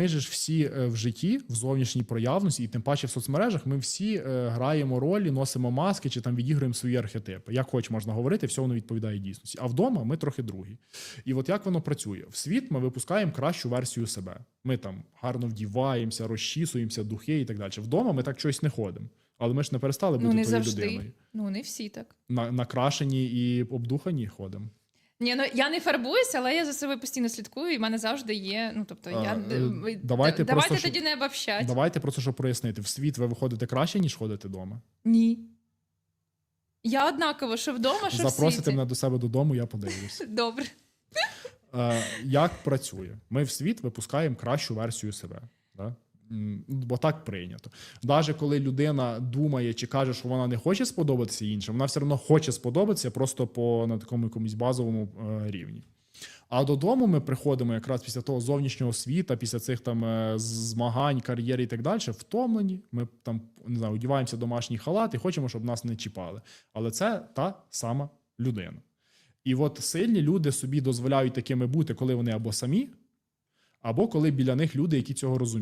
Ми ж всі е, в житті, в зовнішній проявності, і тим паче в соцмережах, ми всі е, граємо ролі, носимо маски чи там відіграємо свої архетипи. Як хоч можна говорити, все воно відповідає дійсності. А вдома ми трохи другі. І от як воно працює? В світ ми випускаємо кращу версію себе. Ми там гарно вдіваємося, розчісуємося, духи і так далі. Вдома ми так щось не ходимо. Але ми ж не перестали бути Ну не тою завжди. людиною. Ну не всі так. На, накрашені і обдухані ходимо. Ні, ну я не фарбуюся, але я за собою постійно слідкую, і в мене завжди є. Ну тобто, я е, д- давайте просто, давайте щоб- тоді не обобщать. Давайте просто щоб прояснити: в світ ви виходите краще, ніж ходите вдома. Ні. Я однаково, що вдома, що в Запросите світі. мене до себе додому, я подивлюсь. Добре. Е, як працює? Ми в світ випускаємо кращу версію себе. Да? Бо так прийнято. Навіть коли людина думає чи каже, що вона не хоче сподобатися іншим, вона все одно хоче сподобатися просто по на такому якомусь базовому е, рівні. А додому ми приходимо якраз після того зовнішнього світа, після цих там е, змагань, кар'єри і так далі, втомлені. Ми там не знаю, одягаємося в домашній халат і хочемо, щоб нас не чіпали. Але це та сама людина. І от сильні люди собі дозволяють такими бути, коли вони або самі, або коли біля них люди, які цього розуміють.